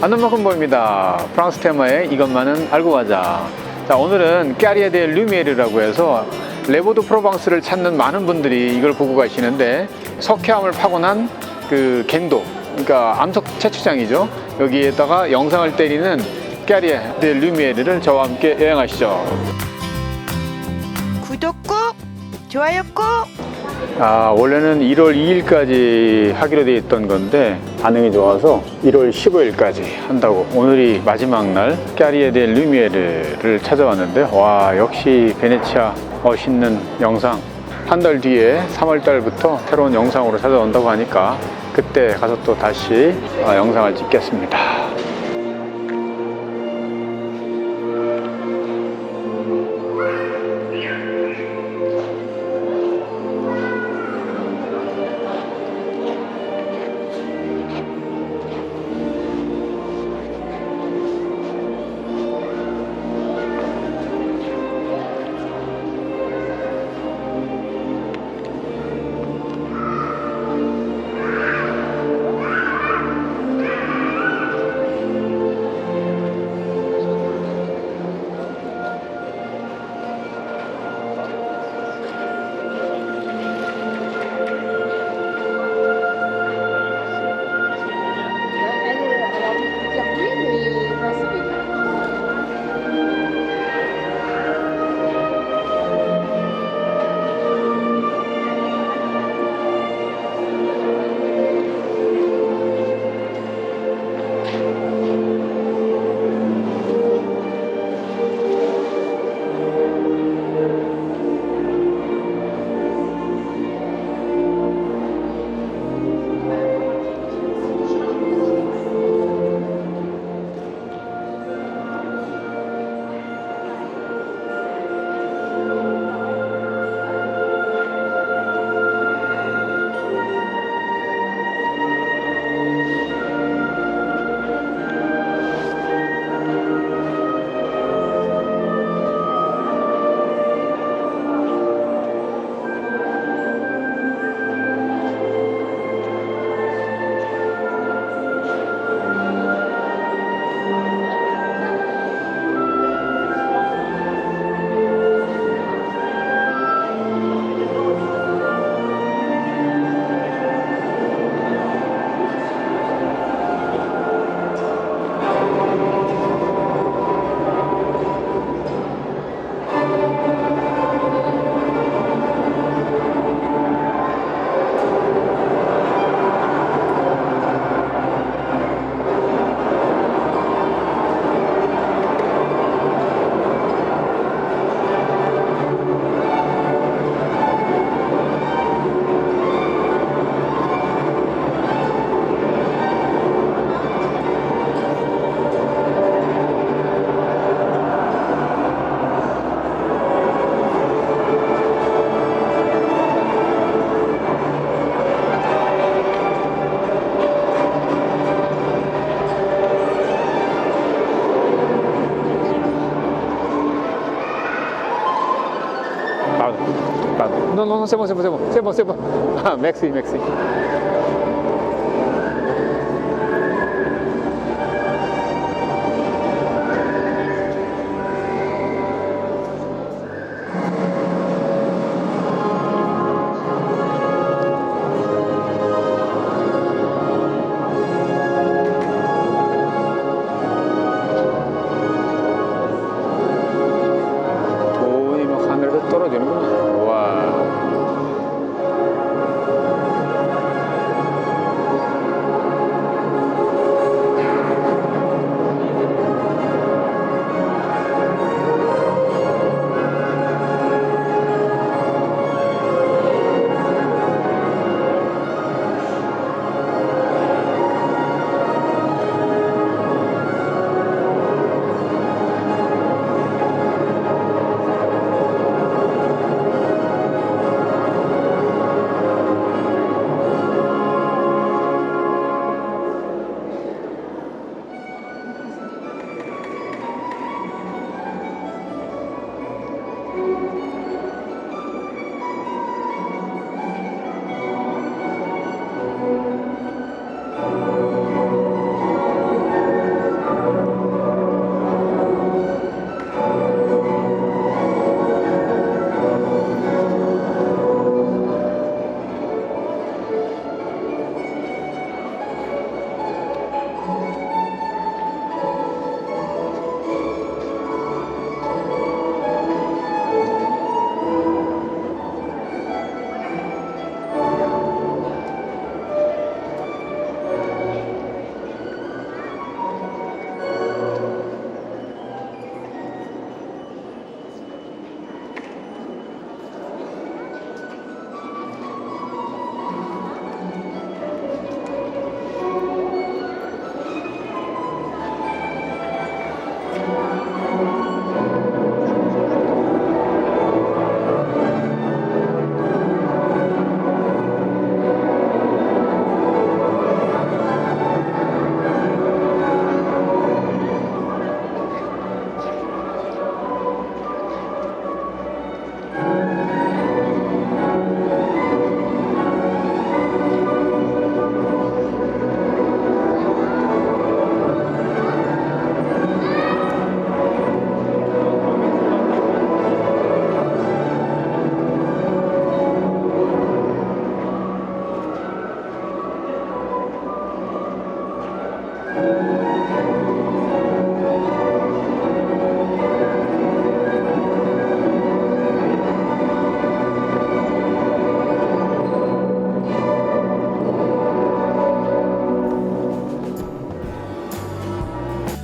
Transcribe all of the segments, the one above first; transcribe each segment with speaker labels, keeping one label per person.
Speaker 1: 아는 만큼 보입니다. 프랑스 테마의 이것만은 알고 가자. 자, 오늘은 까리에 데 루미에르라고 해서 레보드 프로방스를 찾는 많은 분들이 이걸 보고 가시는데 석회암을 파고난 그 갱도, 그러니까 암석 채취장이죠. 여기에다가 영상을 때리는 까리에 데 루미에르를 저와 함께 여행하시죠.
Speaker 2: 구독 꾹! 좋아요 꾹!
Speaker 1: 아, 원래는 1월 2일까지 하기로 돼 있던 건데 반응이 좋아서 1월 15일까지 한다고 오늘이 마지막 날 까리에 델 루미에르를 찾아왔는데 와 역시 베네치아 멋있는 영상 한 달 뒤에 3월 달부터 새로운 영상으로 찾아온다고 하니까 그때 가서 또 다시 어, 영상을 찍겠습니다.
Speaker 3: pardon. Non, non, non, c'est bon, c'est bon, c'est bon, c'est bon, c'est bon. Ah, merci, merci. 돈이 막 하늘에서 떨어지는구나. Música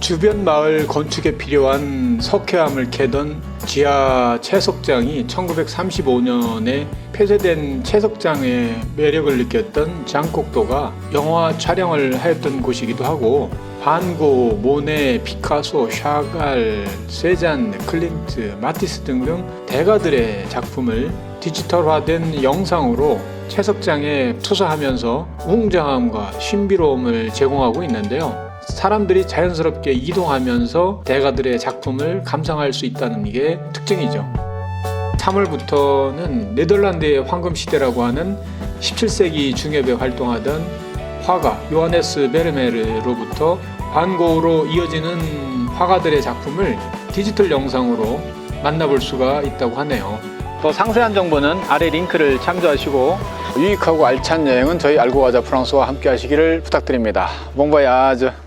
Speaker 1: 주변 마을 건축에 필요한 석회암을 캐던 지하 채석장이 1935년에 폐쇄된 채석장의 매력을 느꼈던 장곡도가 영화 촬영을 하였던 곳이기도 하고 반고, 모네, 피카소, 샤갈, 세잔, 클린트, 마티스 등등 대가들의 작품을 디지털화된 영상으로 채석장에 투사하면서 웅장함과 신비로움을 제공하고 있는데요. 사람들이 자연스럽게 이동하면서 대가들의 작품을 감상할 수 있다는 게 특징이죠. 3월부터는 네덜란드의 황금 시대라고 하는 17세기 중엽에 활동하던 화가 요하네스 베르메르로부터 반고로 이어지는 화가들의 작품을 디지털 영상으로 만나볼 수가 있다고 하네요. 더 상세한 정보는 아래 링크를 참조하시고 유익하고 알찬 여행은 저희 알고 가자 프랑스와 함께 하시기를 부탁드립니다. 몽바야즈